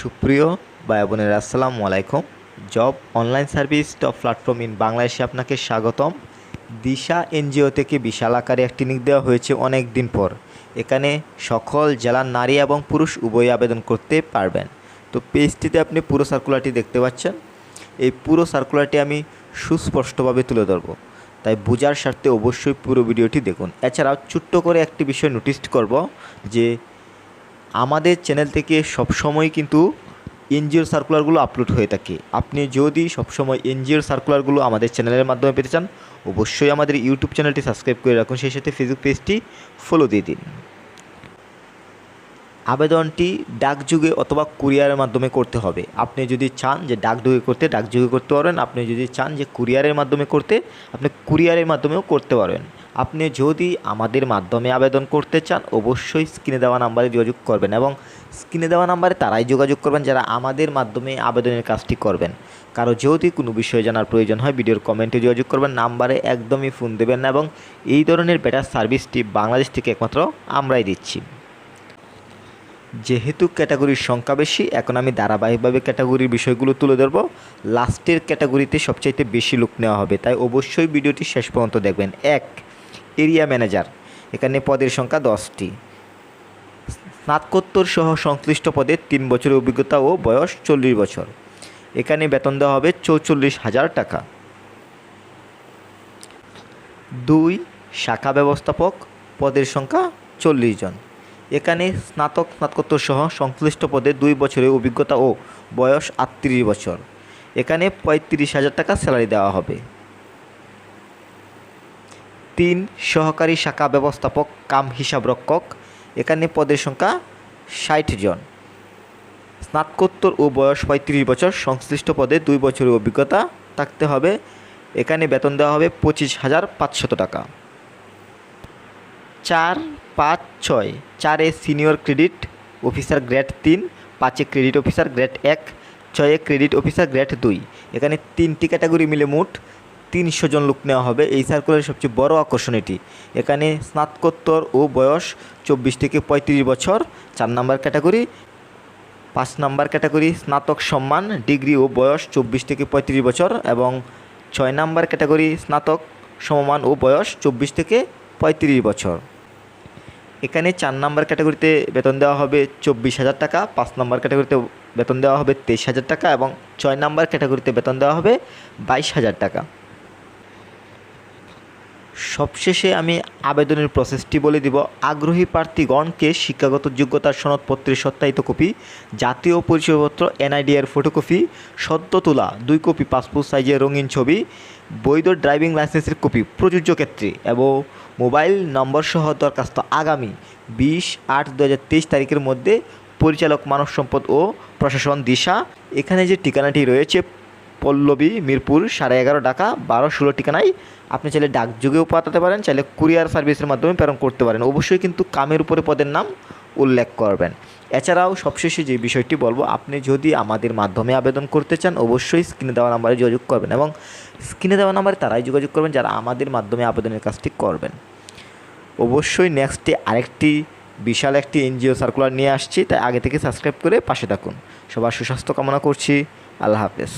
সুপ্রিয় ভাই বোনেরা, আসসালামু আলাইকুম। Job online service top platform in বাংলাদেশে আপনাকে স্বাগতম। দিশা এনজিও থেকে বিশাল আকারে একটি নিক দেওয়া হয়েছে অনেক দিন পর। এখানে সকল জেলার নারী এবং পুরুষ উভয় আবেদন করতে পারবেন। তো পেজটিতে আপনি পুরো সার্কুলারটি দেখতে পাচ্ছেন। এই পুরো সার্কুলারটি আমি সুস্পষ্টভাবে তুলে ধরবো। তাই বোঝার স্বার্থে অবশ্যই পুরো ভিডিওটি দেখুন। এছাড়াও ছোট্ট করে একটি বিষয় নোটিস করব যে আমাদের চ্যানেল থেকে সবসময় কিন্তু এনজিওর সার্কুলারগুলো আপলোড হয়ে থাকে। আপনি যদি সবসময় এনজিওর সার্কুলারগুলো আমাদের চ্যানেলের মাধ্যমে পেতে চান, অবশ্যই আমাদের ইউটিউব চ্যানেলটি সাবস্ক্রাইব করে রাখুন, সেই সাথে ফেসবুক পেজটি ফলো দিয়ে দিন। আবেদনটি ডাকযুগে অথবা কুরিয়ারের মাধ্যমে করতে হবে। আপনি যদি চান যে ডাকযুগে করতে ডাকযুগে করতে পারেন আপনি যদি চান যে কুরিয়ারের মাধ্যমে করতে, আপনি কুরিয়ারের মাধ্যমেও করতে পারবেন। আপনি যদি আমাদের মাধ্যমে আবেদন করতে চান, অবশ্যই স্ক্রিনে দেওয়া নাম্বারে যোগাযোগ করবেন এবং স্ক্রিনে দেওয়া নাম্বারে তারাই যোগাযোগ করবেন যারা আমাদের মাধ্যমে আবেদনের কাজটি করবেন। কারও যদি কোনো বিষয়ে জানার প্রয়োজন হয়, ভিডিওর কমেন্টে যোগাযোগ করবেন, নাম্বারে একদমই ফোন দেবেন না এবং এই ধরনের বেটার সার্ভিসটি বাংলাদেশ থেকে একমাত্র আমরাই দিচ্ছি। যেহেতু ক্যাটাগরির সংখ্যা বেশি, এখন আমি ধারাবাহিকভাবে ক্যাটাগরির বিষয়গুলো তুলে ধরবো। লাস্টের ক্যাটাগরিতে সবচাইতে বেশি লোক নেওয়া হবে, তাই অবশ্যই ভিডিওটি শেষ পর্যন্ত দেখবেন। এক এরিয়া ম্যানেজার এখানে পদের সংখ্যা দশটি। স্নাতকোত্তর সহ সংশ্লিষ্ট পদে তিন বছরের অভিজ্ঞতা ও বয়স চল্লিশ বছর। এখানে বেতন দেওয়া হবে চৌচল্লিশ হাজার টাকা। দুই, শাখা ব্যবস্থাপক, পদের সংখ্যা চল্লিশ জন। এখানে স্নাতক, স্নাতকোত্তর সহ সংশ্লিষ্ট পদে দুই বছরের অভিজ্ঞতা ও বয়স আটত্রিশ বছর। এখানে পঁয়ত্রিশ হাজার টাকা স্যালারি দেওয়া হবে। তিন সহকারী শাখা ব্যবস্থাপক কাম হিসাবরক্ষক এখানে পদের সংখ্যা ষাট জন। স্নাতকোত্তর ও বয়স পঁয়ত্রিশ বছর, সংশ্লিষ্ট পদে দুই বছরের অভিজ্ঞতা থাকতে হবে। এখানে বেতন দেওয়া হবে পঁচিশ হাজার পাঁচশত টাকা। চার পাঁচ ছয়, চারে সিনিয়র ক্রেডিট অফিসার গ্রেড তিন, পাঁচে ক্রেডিট অফিসার গ্রেড এক, ছয়ে ক্রেডিট অফিসার গ্রেড দুই। এখানে তিনটি ক্যাটাগরি মিলে মোট তিনশো জন লোক নেওয়া হবে। এই সার্কুলারের সবচেয়ে বড় আকর্ষণ এটি। এখানে স্নাতকোত্তর ও বয়স চব্বিশ থেকে পঁয়ত্রিশ বছর, চার নাম্বার ক্যাটাগরি, পাঁচ নাম্বার ক্যাটাগরি স্নাতক সম্মান, ডিগ্রি ও বয়স চব্বিশ থেকে পঁয়ত্রিশ বছর এবং ছয় নাম্বার ক্যাটাগরি স্নাতক সমমান ও বয়স চব্বিশ থেকে পঁয়ত্রিশ বছর। এখানে চার নাম্বার ক্যাটাগরিতে বেতন দেওয়া হবে চব্বিশ হাজার টাকা, পাঁচ নাম্বার ক্যাটাগরিতে বেতন দেওয়া হবে তেইশ হাজার টাকা এবং ছয় নাম্বার ক্যাটাগরিতে বেতন দেওয়া হবে বাইশ হাজার টাকা। সবশেষে আমি আবেদনের প্রসেসটি বলে দিব। আগ্রহী প্রার্থীগণকে শিক্ষাগত যোগ্যতার সনদপত্রের সত্যায়িত কপি, জাতীয় পরিচয়পত্র এনআইডিআর ফটোকপি সদ্য তোলা দুই কপি পাসপোর্ট সাইজের রঙিন ছবি, বৈধ ড্রাইভিং লাইসেন্সের কপি প্রযোজ্য ক্ষেত্রে এবং মোবাইল নম্বর সহ দরখাস্ত আগামী বিশ আট দু তারিখের মধ্যে পরিচালক মানব সম্পদ ও প্রশাসন দিশা। এখানে যে ঠিকানাটি রয়েছে পল্লবী, মিরপুর, সাড়ে এগারো ঢাকা, বারো ষোলো ঠিকানায়। আপনি চাইলে ডাকযোগেও পাঠাতে পারেন, চাইলে কুরিয়ার সার্ভিসের মাধ্যমে প্রেরণ করতে পারেন। অবশ্যই কিন্তু কামের উপরে পদের নাম উল্লেখ করবেন। এছাড়াও সবশেষে যে বিষয়টি বলব, আপনি যদি আমাদের মাধ্যমে আবেদন করতে চান, অবশ্যই স্ক্রিনে দেওয়া নাম্বারে যোগাযোগ করবেন এবং স্ক্রিনে দেওয়া নাম্বারে তারাই যোগাযোগ করবেন যারা আমাদের মাধ্যমে আবেদনের কাজটি করবেন। অবশ্যই নেক্সটে আরেকটি বিশাল একটি এনজিও সার্কুলার নিয়ে আসছি, তাই আগে থেকে সাবস্ক্রাইব করে পাশে থাকুন। সবার সুস্বাস্থ্য কামনা করছি। আল্লাহ হাফেজ।